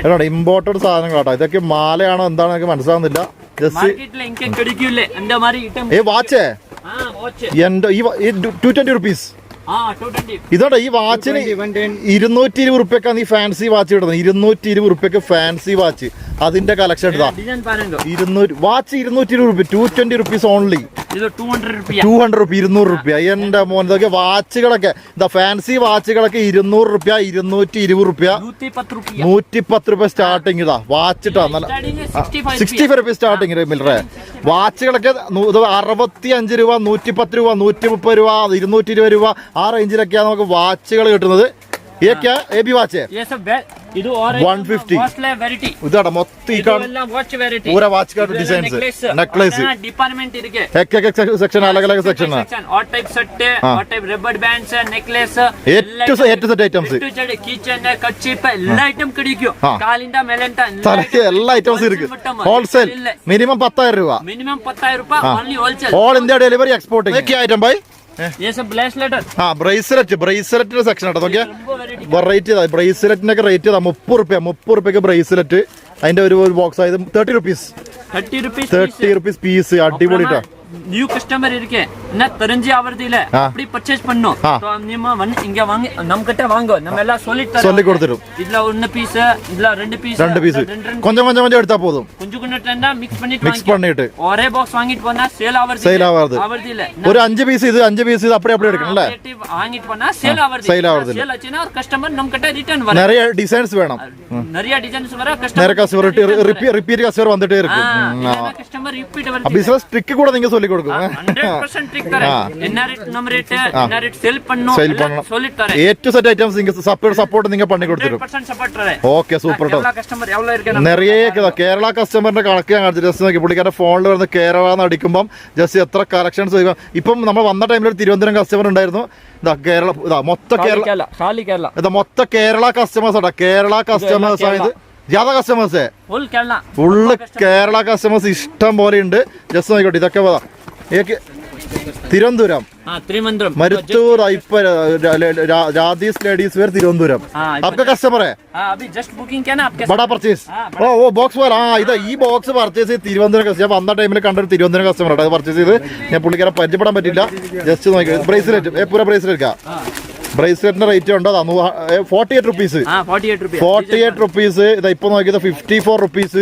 എടാ ഇമ്പോർട്ടഡ് കേട്ടോ. ഇതൊക്കെ മാലയാണോ എന്താണെന്ന് എനിക്ക് മനസ്സിലാവുന്നില്ല. ജസ്റ്റ് ഏ? വാച്ചേ എന്റെ ഈ ടു ട്വന്റി റുപ്പീസ് ഇതോടെ ഈ വാച്ചിന് ഇരുന്നൂറ്റി ഇരുപത് റുപ്യക്കാണ് ഈ ഫാൻസി വാച്ച് ഇടുന്നത്. ഇരുന്നൂറ്റി ഇരുപത് റുപ്യക്ക് ഫാൻസി വാച്ച് അതിന്റെ കളക്ഷൻ ഇതാ ഇരുന്നൂറ്റി വാച്ച് ഇരുന്നൂറ്റി ഇരുപത് റുപ്യ two twenty rupees only two hundred റുപ്യ. ഇരുന്നൂറ് റുപ്യ. എന്റെ മോൻ ഇതൊക്കെ വാച്ചുകളൊക്കെ ഇതാ ഫാൻസി വാച്ചുകളൊക്കെ ഇരുന്നൂറ് റുപ്യ ഇരുന്നൂറ്റി ഇരുപത് റുപ്യ. നൂറ്റി പത്ത് റുപ്യ സ്റ്റാർട്ടിങ് ഇതാ. വാച്ച് ഇട്ടാ? നല്ല സിക്സ്റ്റി ഫൈവ് റുപ്യ. സ്റ്റാർട്ടിങ് മില്ലറേ വാച്ചുകളൊക്കെ അറുപത്തി അഞ്ച് രൂപ നൂറ്റി പത്ത് രൂപ നൂറ്റി മുപ്പത് രൂപ ഇരുന്നൂറ്റി ഇരുപത് രൂപ ആ റേഞ്ചിലൊക്കെയാണ് നമുക്ക് വാച്ചുകൾ കിട്ടുന്നത്. A B watch designs necklace section section എല്ലാ ഐറ്റംസ് ഹോൾസെയിൽ മിനിമം പത്തായിരം രൂപ. മിനിമം രൂപ India delivery exporting item by bracelet ബ്രേസ്ലെറ്റിന്റെ section കേട്ടോ വെറൈറ്റി ഇതാ. റേറ്റ് ഇതാ മുപ്പത് റുപ്യ മുപ്പത് റുപ്യക്ക് ബ്രേസ്ലെറ്റ് അതിന്റെ ഒരു ബോക്സ് ആയത് thirty rupees thirty rupees piece അടിപൊളിട്ടാ. New customer இருக்கேன் என்ன தெரிஞ்ச ஆவறதில அப்படி பர்ச்சேஸ் பண்ணும். சோ வந்து இங்க வாங்க நம்ம கிட்ட வாங்க. நம்ம எல்லாம் சொல்லிட்டு தரோம். சொல்லி கொடுத்துரும் இதுல ஒன்னு பீஸ் இதுல ரெண்டு பீஸ் ரெண்டு பீஸ் கொஞ்சம் கொஞ்சம் கொஞ்சம் எடுத்தா போதும். கொஞ்சம் கொஞ்சம் டெண்டா மிக்ஸ் பண்ணிட்டு மிக்ஸ் பண்ணிட்டு. ஒரே பாக்ஸ் வாங்கிட்டு போனா சேல் ஆவறது சேல் ஆவறது ஆவறதில ஒரு அஞ்சு பீஸ் இது அஞ்சு பீஸ் இது அப்படியே அப்படியே எடுக்கணும்ல? வாங்கிட்டு போனா சேல் ஆவறது சேல் ஆவறது சேல் ஆச்சுனா ஒரு கஸ்டமர் நம்ம கிட்ட ரிட்டர்ன் வர நிறைய டிசைன்ஸ் வேணும். நிறைய டிசைன்ஸ் வர கஸ்டமர் நிறைய கஸ்டமர் ரிப்பீட் ரிப்பீட் கஸ்டமர் வந்துட்டே இருக்கு கஸ்டமர் ரிப்பீட் வருது பிசினஸ் ட்ரிக் கூட நீங்க சொல்லி കൊടുക്കും. ഏറ്റവും സെറ്റ് ഐറ്റംസ് സപ്പോർട്ട് സപ്പോർട്ട് നിങ്ങൾ പണി കൊടുത്തിരും ഓക്കെ സൂപ്പർ നിറയെ കേരള കസ്റ്റമറിന്റെ കണക്ക് ഞാൻ കാണിച്ചു ജസ്റ്റ് നോക്കി. പുള്ളിക്കാരുടെ ഫോണിൽ വരുന്ന കേരള എന്ന് അടിക്കുമ്പോൾ ജസ്റ്റ് എത്ര കളക്ഷൻസ് ഇപ്പം നമ്മൾ വന്ന ടൈമിൽ ഒരു തിരുവനന്തപുരം കസ്റ്റമർ ഉണ്ടായിരുന്നു. ഇതാ കേരള ഇതാ മൊത്ത കേരള ഇതാ മൊത്ത കേരള കസ്റ്റമേഴ്സ് ആട്ടാ. കേരള കസ്റ്റമേഴ്സ് ആയത് ജാഥ കസ്റ്റമേഴ്സ് ഫുള്ള് കേരള. കസ്റ്റമേഴ്സ് ഇഷ്ടം പോലെ ഉണ്ട്. ജസ്റ്റ് നോക്കിക്കോട്ടെ ഇതൊക്കെ തിരുവനന്തപുരം. മരുത്തൂർ ഐപ്പ രാധീസ് ലേഡീസ് വെയർ തിരുവനന്തപുരം. അപ്പൊ കസ്റ്റമർ ബടാ പർച്ചേസ് ഓ ഓ ബോക്സ് വേറെ ആ ഇത് ഈ ബോക്സ് പർച്ചേസ് ചെയ്ത് തിരുവനന്തപുരം കസ്റ്റമർ ഞാൻ വന്ന ടൈമിൽ കണ്ടൊരു തിരുവനന്തപുരം കസ്റ്റമർ അത് പർച്ചേസ് ചെയ്ത് ഞാൻ പുള്ളിക്കാരെ പരിചയപ്പെടാൻ പറ്റില്ല ജസ്റ്റ് നോക്കി ബ്രേസ്ലെറ്റ് പൂര ബ്രേസ്ലെറ്റ് എടുക്കാം. ബ്രേസ്ലെറ്റിന്റെ റേറ്റ് ഉണ്ടോ? Forty eight rupees forty eight rupees ഇതാ ഇപ്പൊ നോക്കിയത് ഫിഫ്റ്റി ഫോർ റുപ്പീസ്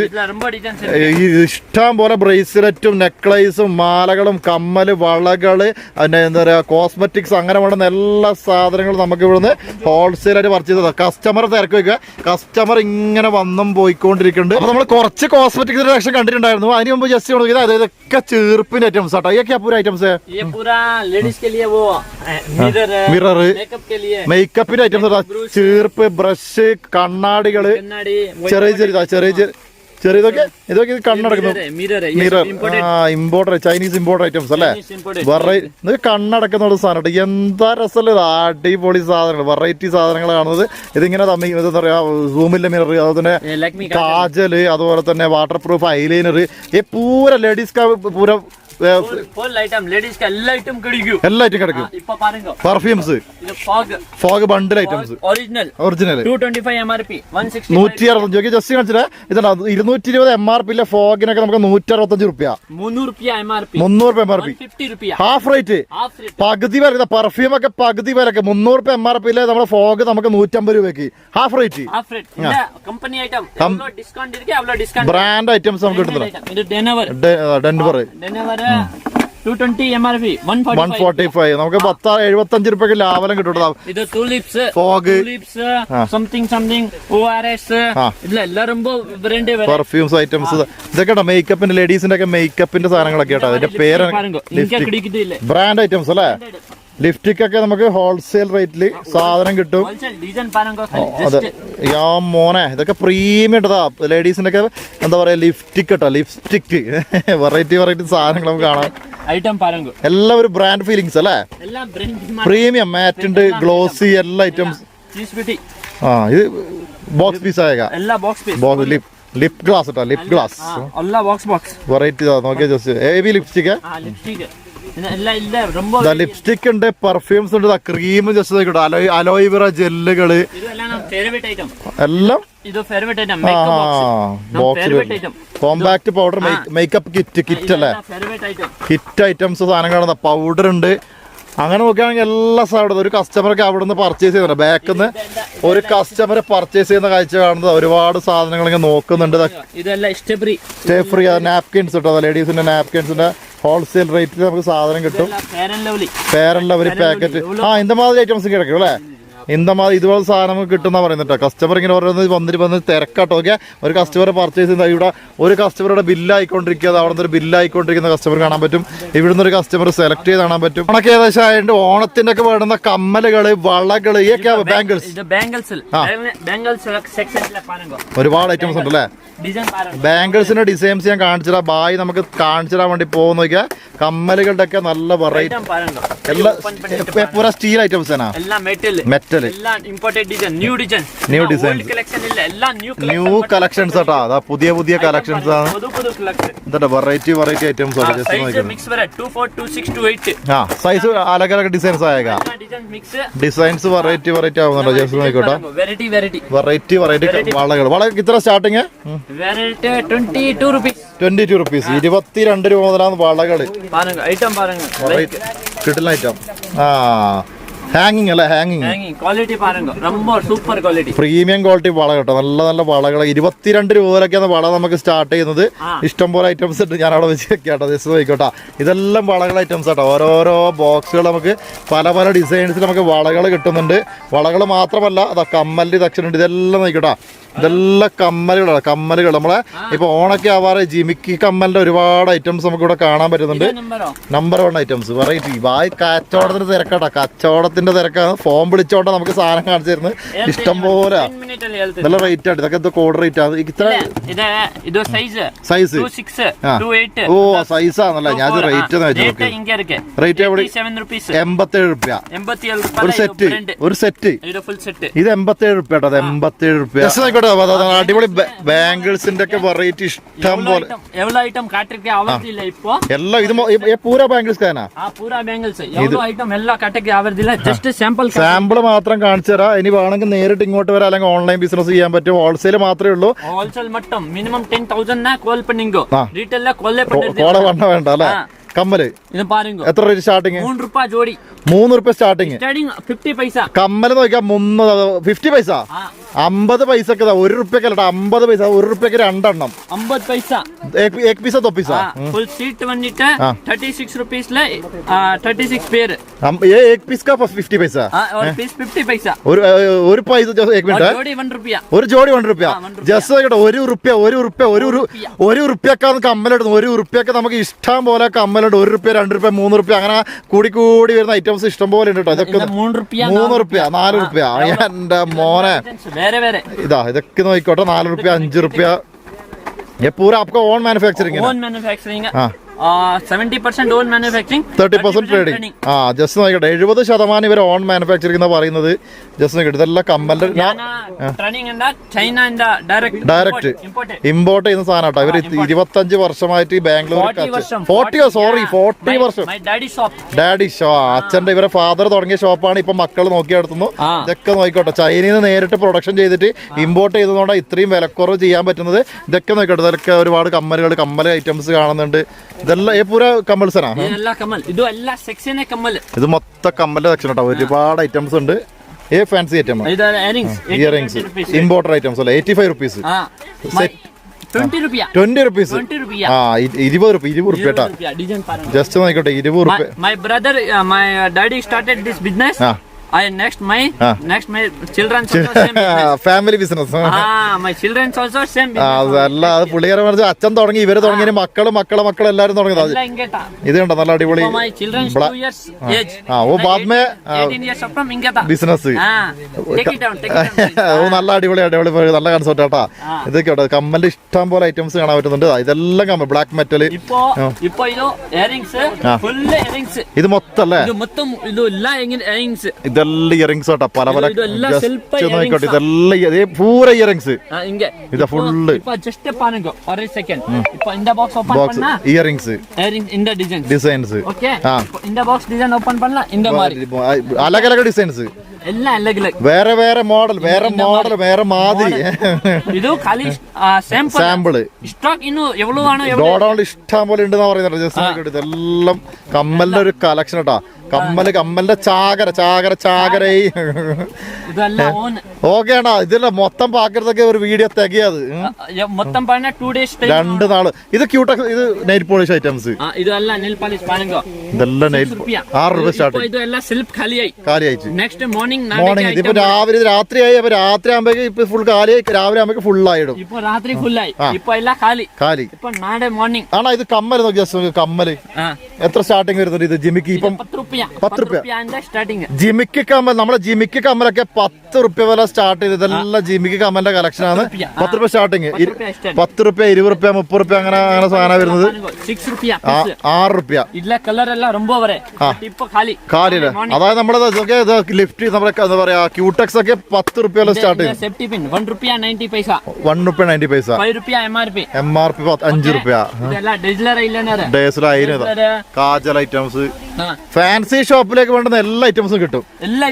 ഇഷ്ടം പോലെ ബ്രേസ്ലെറ്റും നെക്ലൈസും മാലകളും കമ്മൽ വളകൾ പിന്നെ എന്താ പറയാ കോസ്മെറ്റിക്സ് അങ്ങനെ വേണ്ട എല്ലാ സാധനങ്ങളും നമുക്ക് ഇവിടുന്ന് ഹോൾസെയിലായിട്ട് പർച്ചേസ് ചെയ്തത്. കസ്റ്റമർ തിരക്ക് വെക്കുക കസ്റ്റമർ ഇങ്ങനെ വന്നും പോയിക്കൊണ്ടിരിക്കുന്നുണ്ട്. അപ്പൊ നമ്മൾ കുറച്ച് കോസ്മെറ്റിക്സിന്റെ കളക്ഷൻ കണ്ടിട്ടുണ്ടായിരുന്നു. അതിന് മുമ്പ് ജസ്റ്റ് നോക്കിയത് അതായത് ഒക്കെ ചെറുപ്പിന്റെ ഐറ്റംസ് ആട്ടോ. ഇതൊക്കെ ഐറ്റംസ് മിറർ മേക്കപ്പിന്റെ ഐറ്റംസ് ചീർപ്പ് ബ്രഷ് കണ്ണാടികൾ. ചെറിയ ചെറിയ ചെറിയ ചെറിയ ചെറിയതൊക്കെ ഇതൊക്കെ കണ്ണടക്കുന്നു. മിറർ ആ ഇമ്പോർട്ടഡ് ചൈനീസ് ഇമ്പോർട്ട് ഐറ്റംസ് അല്ലേ? വെറൈറ്റി കണ്ണടക്കുന്ന സാധനം എന്താ രസമല്ല ഇത് അടിപൊളി സാധനങ്ങൾ വെറൈറ്റി സാധനങ്ങൾ കാണുന്നത്. ഇതിങ്ങനെ തമ്മിൽ എന്താ പറയാ സൂമിന്റെ മിറർ അതുപോലെ തന്നെ കാജൽ അതുപോലെ തന്നെ വാട്ടർ പ്രൂഫ് ഐലൈനർ ഈ പൂര ലേഡീസ് പൂര എല്ലായിട്ടും കിടക്കും. Perfumes Fogg bundle items original original five just കാണിച്ചിട്ട് ഇരുന്നൂറ്റി ഇരുപത് എം ആർ പിയിലെ ഫോഗിനൊക്കെ നമുക്ക് നൂറ്റി അറുപത്തഞ്ച് റുപ്യ മുന്നൂറ് M R P half rate പകുതി വരെ പെർഫ്യൂം ഒക്കെ പകുതി വരെ മുന്നൂറ് രൂപ എം ആർ പിയിലെ നമ്മുടെ ഫോഗ് നമുക്ക് നൂറ്റമ്പത് രൂപയ്ക്ക്. ഹാഫ് റേറ്റ് ബ്രാൻഡ് ഐറ്റംസ് നമുക്ക് കിട്ടുന്നത് ഡെൻവർ നമുക്ക് പത്ത് എഴുപത്തി അഞ്ച് കിട്ടും ഇത് ടൂലിപ്സ് ടൂലിപ്സ് സംതിങ് സംതിങ് ഒ പെർഫ്യൂംസ് ഐറ്റംസ് ഇതൊക്കെ മേക്കപ്പിന്റെ ലേഡീസിന്റെ ഒക്കെ മേക്കപ്പിന്റെ സാധനങ്ങളൊക്കെ അതിന്റെ പേര് ബ്രാൻഡ് ഐറ്റംസ് അല്ലേ? ലിഫ്റ്റിക്കൊക്കെ നമുക്ക് ഹോൾസെയിൽ റേറ്റിൽ സാധനം കിട്ടും. അതെ. യാ മോനെ ഇതൊക്കെ പ്രീമിയം ഇട്ടതാ. ഒക്കെ എന്താ പറയാ ലിഫ്റ്റിക് കേട്ടോ ലിപ്സ്റ്റിക് വെറൈറ്റി വെറൈറ്റി സാധനങ്ങൾ നമുക്ക് കാണാം. എല്ലാം ഒരു ബ്രാൻഡ് ഫീലിങ്സ് അല്ലേ? പ്രീമിയം മാറ്റുണ്ട് ഗ്ലോസി എല്ലാ ഐറ്റംസ് ആ ഇത് ബോക്സ് പീസ് ആയേക്കാം. എല്ലാ box box lip lip gloss കേട്ടോ lip gloss box box variety നോക്കിയാ just heavy lipstick lipstick lipstick ഉണ്ട് പെർഫ്യൂംസ് ഉണ്ട്. ക്രീം ജസ്റ്റ് കിട്ടും അലോയ് അലോയ്വിറ ജെല്ലുകൾ എല്ലാം? Compact powder makeup kit kit അല്ലേ? കിറ്റ് ഐറ്റംസ് സാധനങ്ങളാണ്. പൗഡർ ഉണ്ട്. അങ്ങനെ നോക്കുകയാണെങ്കിൽ എല്ലാ സാധനവും ഒരു കസ്റ്റമർക്ക് അവിടെ നിന്ന് പർച്ചേസ് ചെയ്യുന്നുണ്ട്. ബാക്കിൽ നിന്ന് ഒരു കസ്റ്റമർ പർച്ചേസ് ചെയ്യുന്ന കാഴ്ച കാണുന്നത്. ഒരുപാട് സാധനങ്ങൾ ഇങ്ങനെ നോക്കുന്നുണ്ട്. സ്റ്റേ ഫ്രീ നാപ്കിൻസ് കേട്ടോ ലേഡീസിന്റെ നാപ്കിൻസിന്റെ ഹോൾസെയിൽ റേറ്റിൽ നമുക്ക് സാധനം കിട്ടും. പേരൻ ലവലി പാക്കറ്റ് ആ ഇന്ന മാതിരി ഐറ്റംസ് കിടക്കും അല്ലേ? എന്താ ഇതുപോലെ സാധനം കിട്ടുന്ന പറയുന്നുണ്ട് കസ്റ്റമർ ഇങ്ങനെ ഓരോന്ന് വന്നിട്ട് വന്ന് തിരക്കാട്ടോ. ഓക്കെ ഒരു കസ്റ്റമർ പർച്ചേസ് ചെയ്യുന്ന ഇവിടെ ഒരു കസ്റ്റമറുടെ ബില്ലായിക്കൊണ്ടിരിക്കുക അവിടെ നിന്ന് ഒരു ബില്ലായിക്കൊണ്ടിരിക്കുന്ന കസ്റ്റമർ കാണാൻ പറ്റും. ഇവിടുന്ന് ഒരു കസ്റ്റമർ സെലക്ട് ചെയ്ത് കാണാൻ പറ്റും. കണക്ക് ഏകദേശം ആയതുകൊണ്ട് ഓണത്തിന്റെ ഒക്കെ വേണ്ടുന്ന കമ്മലുകൾ വളകൾ ബാംഗിൾസ് ഒരുപാട് ഐറ്റംസ് ഉണ്ട് അല്ലേ? ബാംഗിൾസിന്റെ ഡിസൈൻസ് ഞാൻ കാണിച്ചിടാം ബായി നമുക്ക് കാണിച്ചിടാൻ വേണ്ടി പോകുന്ന. കമ്മലുകളുടെ ഒക്കെ നല്ല വെറൈറ്റി എല്ലാ പുറ സ്റ്റീൽ ഐറ്റംസ് ആണ്. Metal digital imported design new design new design collection ഇല്ല എല്ലാം ന്യൂ ന്യൂ കളക്ഷൻസ് ആട്ടാ. അതാ പുതിയ പുതിയ കളക്ഷൻസ് ആണ്. ഇതട്ടെ വെറൈറ്റി വെറൈറ്റി ഐറ്റംസ് ആണ് ജസ്റ്റ് നോക്കിക്കോ. മിക്സ് വരെ 242628 ആ സൈസ് അലഗ് അലഗ് ഡിസൈൻസ് ആയേഗാ ഡിസൈൻസ് വെറൈറ്റി വെറൈറ്റി ആവുന്നുണ്ടോ? ജസ്റ്റ് നോക്കിക്കോട്ടെ വെറൈറ്റി വെറൈറ്റി വെറൈറ്റി വെറൈറ്റി വളകൾ വള ഇത്ര സ്റ്റാർട്ടിങ് വെറൈറ്റി 22 രൂപീസ് 22 രൂപീസ് 22 രൂപ മുതലാണ് വളകൾ ഐറ്റം പാരുங்க കിടിലൻ ഐറ്റം ആ. ഹാങ്ങിങ് അല്ലേ? ഹാങ്ങിങ് quality super quality premium quality വള കേട്ടോ. നല്ല നല്ല വളകൾ ഇരുപത്തിരണ്ട് രൂപയിലൊക്കെയാണ് വള നമുക്ക് സ്റ്റാർട്ട് ചെയ്യുന്നത്. ഇഷ്ടംപോലെ ഐറ്റംസ് ഉണ്ട്. ഞാൻ അവിടെ വെച്ച് കേട്ടോ ജസ്റ്റ് നോക്കിക്കോട്ടെ. ഇതെല്ലാം വളകൾ ഐറ്റംസ് ആട്ടോ. ഓരോരോ ബോക്സുകൾ നമുക്ക് പല പല ഡിസൈൻസിൽ നമുക്ക് വളകൾ കിട്ടുന്നുണ്ട്. വളകൾ മാത്രമല്ല അതാ കമ്മല്ലി ദക്ഷിണുണ്ട് ഇതെല്ലാം നോക്കിക്കോട്ടെ. ഇതെല്ലാം കമ്മലുകളാണ്. കമ്മലുകൾ. നമ്മളെ ഇപ്പൊ ഓണൊക്കെ ആവാറ് ജിമിക്കി കമ്മലിന്റെ ഒരുപാട് ഐറ്റംസ് നമുക്ക് ഇവിടെ കാണാൻ പറ്റുന്നുണ്ട്. നമ്പർ വൺ ഐറ്റംസ് വെറൈറ്റി വായി കച്ചവടത്തിന്റെ തിരക്കാട്ടാ. കച്ചവടത്തിന്റെ തിരക്കാണ്. ഫോൺ വിളിച്ചോട്ടെ നമുക്ക് സാധനം കാണിച്ചു തരുന്നത്. ഇഷ്ടം പോലെ നല്ല റേറ്റ് ആണ്. ഇതൊക്കെ കോഡ് റേറ്റ് ആണ്. ഇത്ര സൈസ് ഓ സൈസ് ആണല്ലേ. ഞാൻ റേറ്റ് റേറ്റ് എവിടെ? എൺപത്തേഴ് റുപ്യ. ഒരു സെറ്റ് ഒരു സെറ്റ് ഇത് എൺപത്തേഴ് റുപ്യ കേട്ടോ. അത് എൺപത്തേഴ് റുപ്യ. അടിപൊളി ബാംഗിൾസിന്റെ ഒക്കെ വെറൈറ്റി ഇഷ്ടം പോലെ. എല്ലാം ഇത് ആ പൂരാ ബാംഗിൾസ്. എവ്വളോ ഐറ്റം സാമ്പിൾ സാമ്പിൾ മാത്രം കാണിച്ചു തരാം. ഇനി വേണമെങ്കിൽ നേരിട്ട് ഇങ്ങോട്ട് വരാം. അല്ലെങ്കിൽ ഓൺലൈൻ ബിസിനസ് ചെയ്യാൻ പറ്റും. ഹോൾസെയിൽ മാത്രമേ ഉള്ളൂ. ഹോൾസെയിൽ മട്ടം മിനിമം 10000 ന കോൾ പണ്ണിങ്കോ വേണ്ട അല്ലേ? കമ്മൽ. എത്ര രൂപ സ്റ്റാർട്ടിങ് മൂന്ന് രൂപ ജോഡി. മൂന്ന് രൂപ സ്റ്റാർട്ടിങ് ഫിഫ്റ്റി പൈസ. കമ്മൽ നോക്കിയാ മുന്നൂറ് ഫിഫ്റ്റി പൈസ. അമ്പത് പൈസ ഒക്കെ ഒരു റുപ്യക്ക് അമ്പത് പൈസ ഒരു റുപ്യക്ക് രണ്ടെണ്ണം. അമ്പത് പൈസ. എക് പീസ ദോ പീസ ഫുൾ സീറ്റ് വന്നിട്ട് തേർട്ടി സിക്സ് റുപ്പീസിൽ തേർട്ടി സിക്സ് പേര് എക് പീസ്? കാ ഫിഫ്റ്റി പൈസ ഫിഫ്റ്റി പൈസ. ഒരു ഒരു പൈസ ഏക് മിനിറ്റ് ഒരു ജോഡി വൺ റുപ്യ ജസ്റ്റ് കേട്ടോ ഒരു റുപ്യ ഒരു റുപ്യ ഒരു ഒരു റുപ്യക്കാന്ന് കമ്മലിടുന്നു ഒരു റുപ്യക്ക് നമുക്ക് ഇഷ്ടം പോലെ കമ്മലുണ്ട്. ഒരു റുപ്യ രണ്ട് റുപ്യ മൂന്ന് റുപ്യ അങ്ങനെ കൂടി കൂടി വരുന്ന ഐറ്റംസ് ഇഷ്ടം പോലെ ഉണ്ട് കേട്ടോ ഇതൊക്കെ മൂന്ന് റുപ്യ നാല് റുപ്യ എന്റെ മോനെ. ഇതാ ഇതൊക്കെ നോക്കിക്കോട്ടെ നാല് റുപ്യ അഞ്ച് റുപ്യ ये पूरा आपका ओन मैन्युफैक्चरिंग है ഓൺ മാനുഫാക്ചറിങ് ആ seventy percent own manufacturing thirty percent trading ആ ജസ്റ്റ് നോക്കട്ടെ എഴുപത് ശതമാനം ഇവർ ഓൺ മാനുഫാക്ചറിംഗ് എന്ന് പറയുന്നത്. ജസ്റ്റ് നോക്കട്ടെ ഇതെല്ലാം കമ്മലിന്റെ ഡയറക്റ്റ് ഇമ്പോർട്ട് ചെയ്യുന്ന സാധനം ഇവർ ഇരുപത്തഞ്ച് വർഷമായിട്ട് ബാംഗ്ലൂർ ഫോർട്ടി സോറി ഫോർട്ടി വർഷം ഡാഡി ഷോ അച്ഛന്റെ ഇവരെ ഫാദർ തുടങ്ങിയ ഷോപ്പാണ് ഇപ്പൊ മക്കൾ നോക്കി നടത്തുന്നു. ഇതൊക്കെ നോക്കിക്കോട്ടെ. ചൈനയിൽ നിന്ന് നേരിട്ട് പ്രൊഡക്ഷൻ ചെയ്തിട്ട് ഇമ്പോർട്ട് ചെയ്തതുകൊണ്ടാണ് ഇത്രയും വിലക്കുറവ് ചെയ്യാൻ പറ്റുന്നത്. ഇതൊക്കെ നോക്കിക്കോട്ടെ. ഇതൊക്കെ ഒരുപാട് കമ്മലുകൾ കമ്മൽ ഐറ്റംസ് കാണുന്നുണ്ട്. ഇതെല്ലാം പൂര കമ്മൽ ഇത് എല്ലാ ഇത് മൊത്തം കമ്മലിന്റെ സെക്ഷൻ കേട്ടോ ഒരുപാട് ഐറ്റംസ് ഉണ്ട്. ഏ fancy item earrings importer items അല്ലേ? Eighty five rupees twenty rupees ആ ഇരുപത് റുപ്പീസ് ഇരുപത് റുപ്യ കേട്ടോ ജസ്റ്റ് നോക്കിക്കോട്ടെ ഇരുപത് റുപ്യ. My brother my daddy started this business ആ. next my ah. next my children's also same (laughs) family business. Ah my children's അത് പുള്ളിക്കാരൻ പറഞ്ഞ അച്ഛൻ തുടങ്ങി ഇവർ തുടങ്ങി മക്കൾ മക്കൾ മക്കൾ എല്ലാരും തുടങ്ങിയത് ഇത് കണ്ടോ നല്ല അടിപൊളി ബിസിനസ് (laughs) ഓ നല്ല അടിപൊളി അടിപൊളി നല്ല കൺസെപ്റ്റ് ആട്ടാ. ഇതൊക്കെ കേട്ടോ കമ്മലിൽ ഇഷ്ടം പോലെ ഐറ്റംസ് കാണാൻ പറ്റുന്നുണ്ട്. ഇതെല്ലാം കമ്മൽ ബ്ലാക്ക് മെറ്റൽ ഇത് മൊത്തം അല്ലേ? ഇത് ഇതെല്ലാം ഇയറിംഗ്സ് പല പല ഇതെല്ലാം പൂര earrings full box earrings designs box design open പണല അലഗ് ഡിസൈൻസ് വേറെ വേറെ മോഡൽ വേറെ മോഡൽ വേറെ മാതിരി. ഇത് സാമ്പിൾ ഇഷ്ടം ഇഷ്ടം പോലെ ഉണ്ടെന്ന് പറയുന്നുണ്ട് ഇതെല്ലാം കമ്മലിന്റെ ഒരു കളക്ഷൻ കേട്ടോ കമ്മൽ കമ്മലിന്റെ ചാകര ചാകര ചാകര. ഓക്കേണ്ടാ ഇതല്ല മൊത്തം പാക്കരുതൊക്കെ ഒരു വീഡിയോ തികയത്. രണ്ട് നാൾ. ഇത് ക്യൂട്ട ഇത് നെയിൽ പോളിഷ് ഐറ്റംസ് ആറ് രൂപ മോർണിംഗ് ഇതിപ്പോ രാവിലെ രാത്രി ആയി അപ്പൊ രാത്രി ആകുമ്പോഴേക്കും ഇപ്പൊ ഫുൾ കാലിയായി രാവിലെ ആകുമ്പോഴേക്കും ഫുൾ ആയിടും. ഇപ്പൊ രാത്രി ഫുൾ ആയി. ഇപ്പൊ കാലി കാലി ഇപ്പൊ മോർണിംഗ് ആണോ ഇത് കമ്മൽ നോക്കി കമ്മൽ. എത്ര സ്റ്റാർട്ടിങ് വരുന്നുണ്ട് ഇത് ജിമിക്ക്? ഇപ്പം പത്ത് റുപ്യ. ജിമിക്ക് കമ്മൽ നമ്മളെ ജിമിക്ക് കമ്മലൊക്കെ പത്ത് റുപ്യ വരെ സ്റ്റാർട്ട് ചെയ്ത് ഇതെല്ലാം ജിമിക്ക് കമ്മലിന്റെ കളക്ഷൻ ആണ്. പത്ത് റുപ്യ. സ്റ്റാർട്ടിങ് പത്ത് റുപ്യ ഇരുപത് റുപ്യ മുപ്പത് റുപ്യ അങ്ങനെ അങ്ങനെ സാധനം വരുന്നത്. ആറ് റുപ്യ. കാലിൽ അതായത് നമ്മുടെ ലിഫ്റ്റ് നമ്മുടെ എന്താ പറയാ ക്യൂടെക്സ് ഒക്കെ പത്ത് റുപ്യ വരെ സ്റ്റാർട്ട് ചെയ്യും. വൺ റുപ്യ. നയന്റി പൈസ പൈസ എം ആർ പി എം റുപ്യ ഡീസൽ കാജൽ ഐറ്റംസ് ഫാൻസ് ഫാൻസി ഷോപ്പിലേക്ക് വേണ്ടുന്ന എല്ലാ ഐറ്റംസും കിട്ടും. എല്ലാ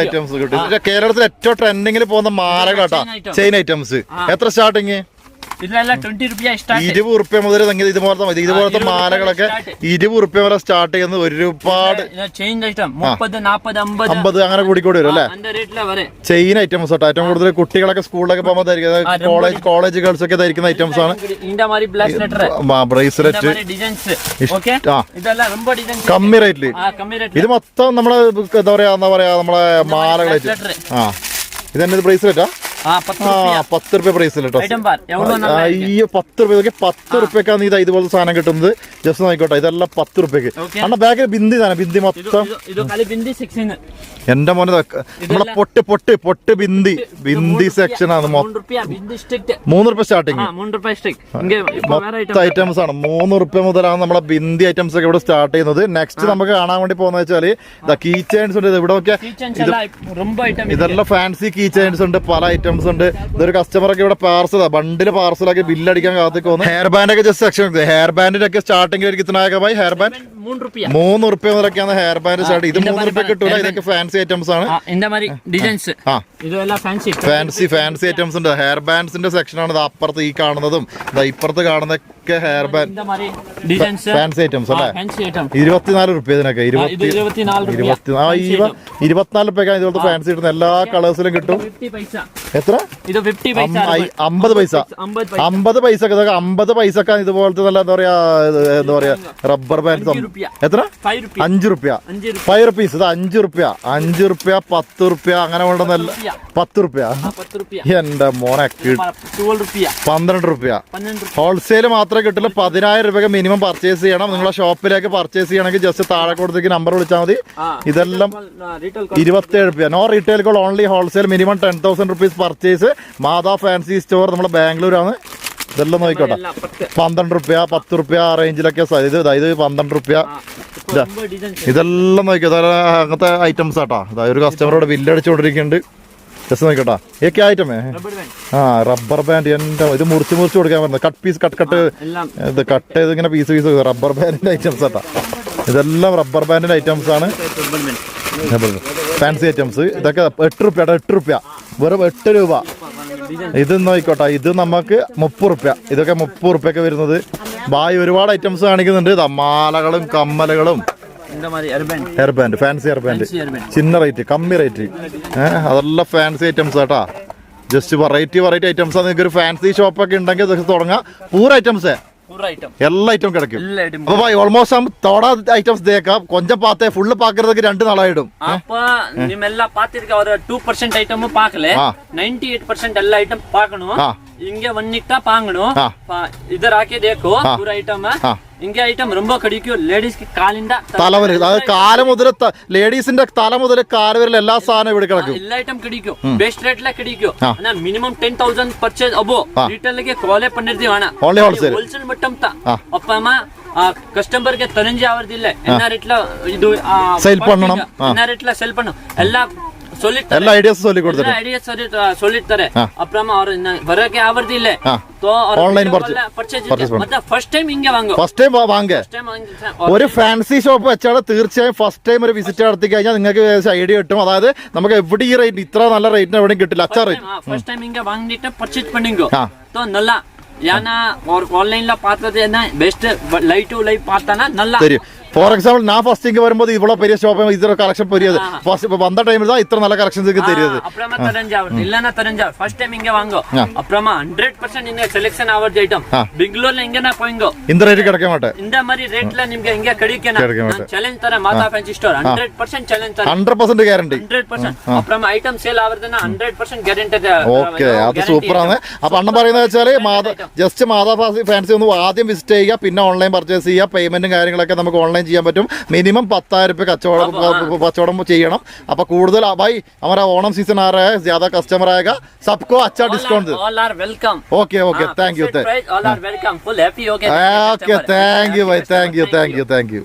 ഐറ്റംസും കിട്ടും. കേരളത്തിൽ ഏറ്റവും ട്രെൻഡിങ്ങിൽ പോകുന്ന മാലകളാട്ടാ. ചെയിൻ ഐറ്റംസ് എത്ര സ്റ്റാർട്ടിങ് ഇരുപത് റുപ്യ മുതൽ ഇതുപോലത്തെ മതി. ഇതുപോലത്തെ മാലകളൊക്കെ ഇരുപത് റുപ്യ വരെ സ്റ്റാർട്ട് ചെയ്യുന്നത് ഒരുപാട് അമ്പത്. അങ്ങനെ കൂടിക്കൂടി വരും അല്ലേ? ചെയിൻ ഐറ്റംസ് കേട്ടോ ഏറ്റവും കൂടുതൽ കുട്ടികളൊക്കെ സ്കൂളിലൊക്കെ പോകുമ്പോൾ ധരിക്കുന്നത് കോളേജ് കോളേജ് ഗേൾസ് ഒക്കെ ധരിക്കുന്ന ഐറ്റംസ് ആണ്. ബ്രേസ്ലെറ്റ് കമ്മി റേറ്റിൽ ഇത് മൊത്തം നമ്മളെ എന്താ പറയാ എന്താ പറയാ നമ്മളെ മാലകളായിട്ട്. ആ. ഇതെന്നെ ബ്രേസ്ലെറ്റാ പത്ത് റുപ്യ. പ്രൈസിൽ അയ്യോ പത്ത് റുപ്യ. ഇതൊക്കെ പത്ത് റുപ്യക്കാണ് ഇത് ഇതുപോലെ സാധനം കിട്ടുന്നത്. ജസ്റ്റ് നോക്കോട്ടെ ഇതെല്ലാം പത്ത് റുപ്യക്ക്. അണ്ണ ബാഗിൽ ബിന്ദി തന്നെ ബിന്ദി മൊത്തം. എന്റെ മോനെ നമ്മളെ പൊട്ട് പൊട്ട് പൊട്ട് ബിന്ദി. ബിന്ദി സെക്ഷൻ ആണ് മൂന്ന് റുപ്യ സ്റ്റാർട്ടിങ് മൊത്തം ഐറ്റംസ് ആണ്. മൂന്ന് റുപ്യ മുതലാണ് നമ്മളെ ബിന്ദി ഐറ്റംസ് ഒക്കെ ഇവിടെ സ്റ്റാർട്ട് ചെയ്യുന്നത്. നെക്സ്റ്റ് നമുക്ക് കാണാൻ വേണ്ടി പോകുന്ന വെച്ചാൽ കീ ചെയിൻസ് ഉണ്ട്. ഇവിടെ ഒക്കെ ഇതെല്ലാം ഫാൻസി കീ ചെയിൻസ് ഉണ്ട്. പല ഐറ്റം ഐറ്റംസ് ഉണ്ട്. ഇതൊരു കസ്റ്റമറൊക്കെ ഇവിടെ പാർസലാ ബണ്ടിൽ പാർസലാക്കി ബില്ലടിക്കാൻ കാത്തേക്ക് വന്നു ഹെയർ ബാൻഡ് ഒക്കെ ജസ്റ്റ് സെക്ഷൻ ഹെയർ ബാൻഡിന്റെ ഒക്കെ സ്റ്റാർട്ടിംഗിൽ കിട്ടുന്ന ഭായി ഹെയർ ബാൻഡ് മൂന്ന് റുപ്യ. മുതലൊക്കെയാണ് ഹെയർ ബാൻഡ് സ്റ്റാർട്ട് ഇത് മൂന്ന് റുപ്യ കിട്ടൂല. ഇതൊക്കെ ഫാൻസി ഐറ്റംസ് ആണ്. ആ. ഫാൻസി ഫാൻസി ഐറ്റംസ് ഉണ്ട്. ഹെയർ ബാൻഡ്സിന്റെ സെക്ഷൻ ആണ് അപ്പുറത്ത് ഈ കാണുന്നതും. ഇപ്പുറത്ത് കാണുന്നൊക്കെ ഹെയർ ബാൻഡ് ഫാൻസി ഐറ്റംസ് അല്ലേ? ഇരുപത്തിനാല് റുപ്യ ഇതിനൊക്കെ. ഇരുപത്തിനാല് റുപ്യക്കാണ് ഇതുപോലത്തെ ഫാൻസി കിട്ടുന്ന എല്ലാ കളേഴ്സിലും കിട്ടും. എത്ര? അമ്പത് പൈസ. അമ്പത് പൈസ. അമ്പത് പൈസ. ഇതുപോലത്തെ നല്ല എന്താ പറയാ എന്താ പറയാ റബ്ബർ ബാൻഡ് എത്ര? അഞ്ചു റുപ്യ. ഫൈവ് റുപ്പീസ് അഞ്ചു റുപ്യ. അഞ്ചു റുപ്യ പത്ത് റുപ്യ അങ്ങനെ കൊണ്ടുവന്നല്ല പത്ത് റുപ്യ. എന്റെ മോനെ പന്ത്രണ്ട് റുപ്യ. ഹോൾസെയിൽ മാത്രമേ കിട്ടില്ല പതിനായിരം രൂപ മിനിമം പർച്ചേസ് ചെയ്യണം. നിങ്ങളെ ഷോപ്പിലേക്ക് പർച്ചേസ് ചെയ്യണമെങ്കിൽ ജസ്റ്റ് താഴെ കൊടുത്തേക്ക് നമ്പർ വിളിച്ചാൽ മതി. ഇതെല്ലാം ഇരുപത്തേഴ് റുപ്യ. No retail call only wholesale minimum ten thousand rupees purchase Mata fancy store നമ്മുടെ ബാംഗ്ലൂരാണ്. ഇതെല്ലാം നോക്കിക്കോട്ടെ. പന്ത്രണ്ട് റുപ്യ പത്ത് റുപ്യ ആ റേഞ്ചിലൊക്കെ ഇത് അതായത് പന്ത്രണ്ട് റുപ്യ. ഇതെല്ലാം നോക്കിയോ അങ്ങനത്തെ ഐറ്റംസ് ആട്ടോ. അതായത് ഒരു കസ്റ്റമറോട് ബില്ലടിച്ചുകൊണ്ടിരിക്കുന്നുണ്ട് ജസ്റ്റ് നോക്കട്ടാ ഏക്കെ ഐറ്റമേ ആ റബ്ബർ ബാൻഡ് എന്റെ ഇത് മുറിച്ച് മുറിച്ച് കൊടുക്കാൻ പറ്റുന്നത്. കട്ട് പീസ് കട്ട് കട്ട് ഇത് കട്ട് ചെയ്ത് ഇങ്ങനെ പീസ് പീസ് റബ്ബർ ബാൻഡിന്റെ ഐറ്റംസ് ആട്ടാ. ഇതെല്ലാം റബ്ബർ ബാൻഡിന്റെ ഐറ്റംസ് ആണ്. ഫാൻസി ഐറ്റംസ് ഇതൊക്കെ എട്ട് റുപ്യ എട്ട് റുപ്യ. വെറും എട്ട് രൂപ. ഇത് നോക്കോട്ടെ ഇത് നമുക്ക് മുപ്പത് റുപ്യ. ഇതൊക്കെ മുപ്പത് റുപ്യൊക്കെ വരുന്നത്. ബായി ഒരുപാട് ഐറ്റംസ് കാണിക്കുന്നുണ്ട്. മാലകളും കമ്മലുകളും. Hair band fancy hair band ചിന്ന റേറ്റ് കമ്മി റേറ്റ് ഏഹ് അതെല്ലാം ഫാൻസി ഐറ്റംസ് കേട്ടാ ജസ്റ്റ് വെറൈറ്റി വെറൈറ്റി ഐറ്റംസ് ആണ് നിങ്ങൾക്ക് ഒരു ഫാൻസി ഷോപ്പൊക്കെ ഉണ്ടെങ്കിൽ ഇതൊക്കെ തുടങ്ങാം. പൂർ ഐറ്റംസ് എല്ലാ ഐറ്റം കിടക്കും. അപ്പൊ ഓൾമോസ്റ്റ് തോട ഐറ്റംസ് തേക്കാം. കൊഞ്ചം പാത്തെ ഫുള്ള് പാക്കറതൊക്കെ രണ്ട് നാളായിടും. അപ്പൊ ഐറ്റം പാക്കലേ നയന്റി എയ്റ്റ് പെർസെന്റ് എല്ലാ ഐറ്റം പാക്കണോ? ಪಾಕಣು ಹಾ. ಹಿಂಗೆ ಒಂದಿಟ್ಟ ಪಾಂಗಣು ಹಾ. ಇದರ ಹಾಕಿ ದೇಕು ಹಾ. ಪೂರ ಐಟಮ್ ಹಾ. ಹಿಂಗೆ ಐಟಮ್ ரொம்ப ಕಡಿಕು ಲೇಡೀಸ್ ಕಾಲಿಂದ തല വരെ അതായത് കാല് മുതൽ ലേഡീസിന്റെ തല മുതൽ കാല് വരെ എല്ലാ സാധനവും ഇവിടെ കിടക്കും ಎಲ್ಲ ಐಟಮ್ ಕಡಿಕು ಬೆಸ್ಟ್ ರೇಟ್ ಲ ಕಡಿಕು ಹಾ. ಮಿನಿಮಮ್ ಟೆನ್ ತೌಸಂಡ್ ಪರ್ಚೇಸ್ ಅಬೋ ಹಾ. ರಿಟೇಲ್ ಗೆ ಕಾಲೇ ಪಂಡಿರ್ತೀವಿ ಅಣ್ಣ Only wholesale. ಹೋಲ್ಸೇಲ್ ಮಟ್ಟಂತ ಹಾ. ಅಪ್ಪ ಅಮ್ಮ ಕಸ್ಟಮರ್ ಗೆ ತರಂಜಿ ಆವರ್ದಿಲ್ಲ ಎನ್ನ ರೇಟ್ಲ ಇದು சொல்லி ഒരു ഫാൻസി ഷോപ്പ് വെച്ചാൽ തീർച്ചയായും ഫസ്റ്റ് ടൈം ഒരു വിസിറ്റ് നടത്തി കഴിഞ്ഞാൽ നിങ്ങൾക്ക് ഐഡിയ കിട്ടും. അതായത് നമുക്ക് എവിടെ ഈ റേറ്റ് ഇത്ര നല്ല റേറ്റിന് എവിടെയും കിട്ടില്ല. അച്ഛാ റേറ്റ് ടൈം ഇങ്ങനെ വാങ്ങിയിട്ട് പർച്ചേസ് പണിങ്ങോ നല്ല ஏன்னா ஒரு நல்லா ഫോർ എക്സാമ്പിൾ ഞാൻ ഫസ്റ്റ് ഇങ്ങനെ വരുമ്പോൾ ഇവിടെ പെരിയ ഷോപ്പ് ഇത്ര കളക്ഷൻ പൊരിയത് ഫസ്റ്റ് വന്ന ടൈമിൽ തന്നെ ഇത്ര നല്ല കളക്ഷൻ ഇതൊക്കെ തരുന്നത് ഇന്ത് റേറ്റ് കിടക്കാൻ ഹൺഡ്രഡ് പെർസെന്റ് ഗ്യാരണ്ടി ഓക്കെ അത് സൂപ്പർ ആണ് അണ്ണൻ പറയുന്നത് വെച്ചാൽ ജസ്റ്റ് മാതാ ഫാൻസി ഒന്ന് ആദ്യം വിസിറ്റ് ചെയ്യുക പിന്നെ ഓൺലൈൻ പർച്ചേസ് ചെയ്യുക പേയ്മെന്റും കാര്യങ്ങളൊക്കെ നമുക്ക് ഓൺലൈൻ സമയം ചെയ്യാൻ പറ്റും മിനിമം പത്തായിരം രൂപ കച്ചവടം കച്ചവടം ചെയ്യണം അപ്പോൾ കൂടുതൽ ഭായ് हमारा ओणम सीजन आ रहा है ज्यादा कस्टमर आएगा सबको अच्छा discount all are welcome okay okay thank you all are welcome full happy okay thank you भाई thank you thank you thank you